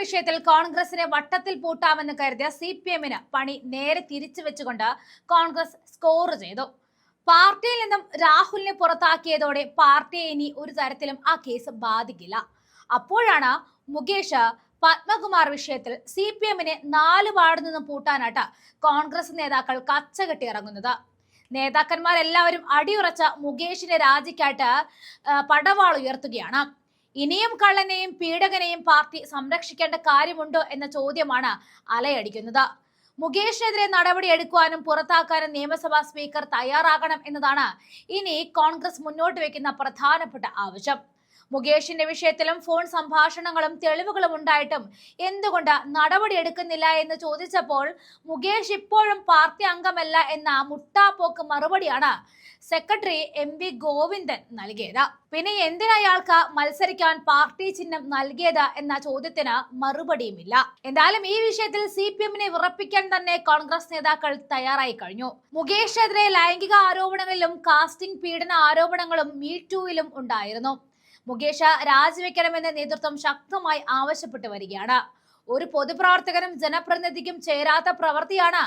വിഷയത്തിൽ കോൺഗ്രസിനെ വട്ടത്തിൽ പൂട്ടാമെന്ന് കരുതിയ സി പി എമ്മിന് പണി നേരെ തിരിച്ചു വെച്ചുകൊണ്ട് കോൺഗ്രസ് സ്കോർ ചെയ്തു. പാർട്ടിയിൽ നിന്നും രാഹുലിനെ പുറത്താക്കിയതോടെ പാർട്ടിയെ ഇനി ഒരു തരത്തിലും ആ കേസ് ബാധിക്കില്ല. അപ്പോഴാണ് മുകേഷ് പത്മകുമാർ വിഷയത്തിൽ സി പി എമ്മിനെ നാല് വാർഡിൽ നിന്നും പൂട്ടാനായിട്ട് കോൺഗ്രസ് നേതാക്കൾ കച്ചകെട്ടി ഇറങ്ങുന്നത്. നേതാക്കന്മാരെല്ലാവരും അടിയുറച്ച മുകേഷിന്റെ രാജിക്കായിട്ട് പടവാൾ ഉയർത്തുകയാണ്. ഇനിയും കള്ളനെയും പീഡകനെയും പാർട്ടി സംരക്ഷിക്കേണ്ട കാര്യമുണ്ടോ എന്ന ചോദ്യമാണ് അലയടിക്കുന്നത്. മുകേഷിനെതിരെ നടപടി എടുക്കുവാനും പുറത്താക്കാനും നിയമസഭാ സ്പീക്കർ തയ്യാറാകണം എന്നതാണ് ഇനി കോൺഗ്രസ് മുന്നോട്ട് വയ്ക്കുന്ന പ്രധാനപ്പെട്ട ആവശ്യം. മുകേഷിന്റെ വിഷയത്തിലും ഫോൺ സംഭാഷണങ്ങളും തെളിവുകളും ഉണ്ടായിട്ടും എന്തുകൊണ്ട് നടപടി എടുക്കുന്നില്ല എന്ന് ചോദിച്ചപ്പോൾ മുകേഷ് ഇപ്പോഴും പാർട്ടി അംഗമല്ല എന്ന മുട്ടാപ്പോക്ക് മറുപടിയാണ് സെക്രട്ടറി എം വി ഗോവിന്ദൻ നൽകിയത്. പിന്നെ എന്തിനാ അയാൾക്ക് മത്സരിക്കാൻ പാർട്ടി ചിഹ്നം നൽകിയത് എന്ന ചോദ്യത്തിന് മറുപടിയുമില്ല. എന്തായാലും ഈ വിഷയത്തിൽ സി പി എമ്മിനെ വിറപ്പിക്കാൻ തന്നെ കോൺഗ്രസ് നേതാക്കൾ തയ്യാറായി കഴിഞ്ഞു. മുകേഷിനെതിരെ ലൈംഗിക ആരോപണങ്ങളിലും കാസ്റ്റിംഗ് പീഡന ആരോപണങ്ങളും മീ മീറ്റൂവിലും ഉണ്ടായിരുന്നു. മുകേഷ് രാജിവെക്കണമെന്ന് നേതൃത്വം ശക്തമായി ആവശ്യപ്പെട്ടു വരികയാണ്. ഒരു പൊതുപ്രവർത്തകനും ജനപ്രതിനിധിക്കും ചേരാത്ത പ്രവൃത്തിയാണ്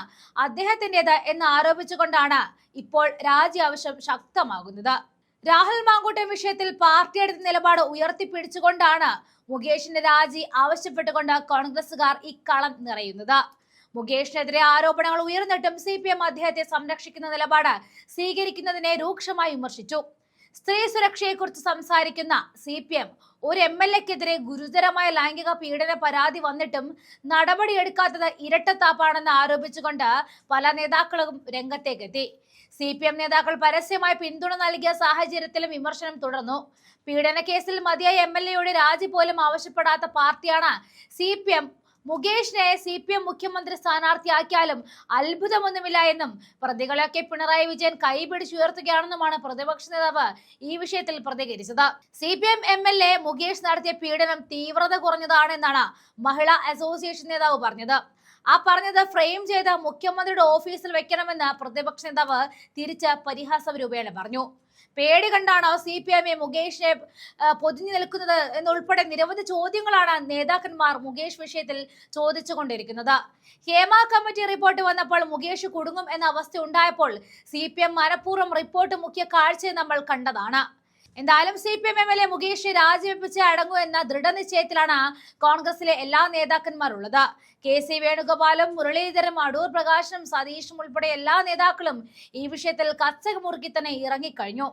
അദ്ദേഹത്തിന്റെത് എന്ന് ആരോപിച്ചുകൊണ്ടാണ് ഇപ്പോൾ രാജി ആവശ്യം ശക്തമാകുന്നത്. രാഹുൽ മാങ്കൂട്ടം വിഷയത്തിൽ പാർട്ടി എടുത്ത നിലപാട് ഉയർത്തിപ്പിടിച്ചുകൊണ്ടാണ് മുകേഷിന്റെ രാജി ആവശ്യപ്പെട്ടുകൊണ്ട് കോൺഗ്രസുകാർ ഇക്കളം കളം നിറയുന്നത്. മുകേഷിനെതിരെ ആരോപണങ്ങൾ ഉയർന്നിട്ടും സി പി എം അദ്ദേഹത്തെ സംരക്ഷിക്കുന്ന നിലപാട് സ്വീകരിക്കുന്നതിനെ രൂക്ഷമായി വിമർശിച്ചു. സ്ത്രീ സുരക്ഷയെക്കുറിച്ച് സംസാരിക്കുന്ന സി പി എം ഒരു എം എൽ എക്കെതിരെ ഗുരുതരമായ ലൈംഗിക പീഡന പരാതി വന്നിട്ടും നടപടിയെടുക്കാത്തത് ഇരട്ടത്താപ്പാണെന്ന് ആരോപിച്ചുകൊണ്ട് പല നേതാക്കളും രംഗത്തേക്കെത്തി. സി പി എം നേതാക്കൾ പരസ്യമായി പിന്തുണ നൽകിയ സാഹചര്യത്തിലും വിമർശനം തുടർന്നു. പീഡന കേസിൽ മതിയായ എം എൽ എയുടെ രാജി പോലും ആവശ്യപ്പെടാത്ത പാർട്ടിയാണ് സി പി എം മുകേഷിനെ സി പി എം മുഖ്യമന്ത്രി സ്ഥാനാർത്ഥിയാക്കിയാലും അത്ഭുതമൊന്നുമില്ല എന്നും പ്രതികളെയൊക്കെ പിണറായി വിജയൻ കൈപിടിച്ചുയർത്തുകയാണെന്നുമാണ് പ്രതിപക്ഷ നേതാവ് ഈ വിഷയത്തിൽ പ്രതികരിച്ചത്. C P M M L A Mukesh നടത്തിയ പീഡനം തീവ്രത കുറഞ്ഞതാണെന്നാണ് മഹിളാ അസോസിയേഷൻ നേതാവ് പറഞ്ഞത്. ആ പറഞ്ഞത് ഫ്രെയിം ചെയ്ത് മുഖ്യമന്ത്രിയുടെ ഓഫീസിൽ വെക്കണമെന്ന് പ്രതിപക്ഷ നേതാവ് തിരിച്ച് പരിഹാസ രൂപേണ പറഞ്ഞു. പേടി കണ്ടാണോ സി പി എം മുകേഷിനെ പൊതിഞ്ഞു നിൽക്കുന്നത് എന്നുൾപ്പെടെ നിരവധി ചോദ്യങ്ങളാണ് നേതാക്കന്മാർ മുകേഷ് വിഷയത്തിൽ ചോദിച്ചുകൊണ്ടിരിക്കുന്നത്. ഹേമ കമ്മിറ്റി റിപ്പോർട്ട് വന്നപ്പോൾ മുകേഷ് കുടുങ്ങും എന്ന അവസ്ഥ ഉണ്ടായപ്പോൾ സി പി എം മനഃപൂർവം റിപ്പോർട്ട് മുഖ്യ കാഴ്ച നമ്മൾ കണ്ടതാണ്. എന്തായാലും C P M M L A Mukesh രാജിവെപ്പിച്ച് അടങ്ങൂ എന്ന ദൃഢനിശ്ചയത്തിലാണ് കോൺഗ്രസിലെ എല്ലാ നേതാക്കന്മാരുള്ളത്. കെ സി വേണുഗോപാലും മുരളീധരും അടൂർ പ്രകാശനും സതീഷും ഉൾപ്പെടെ എല്ലാ നേതാക്കളും ഈ വിഷയത്തിൽ കച്ചക മുറുക്കി തന്നെ ഇറങ്ങിക്കഴിഞ്ഞു.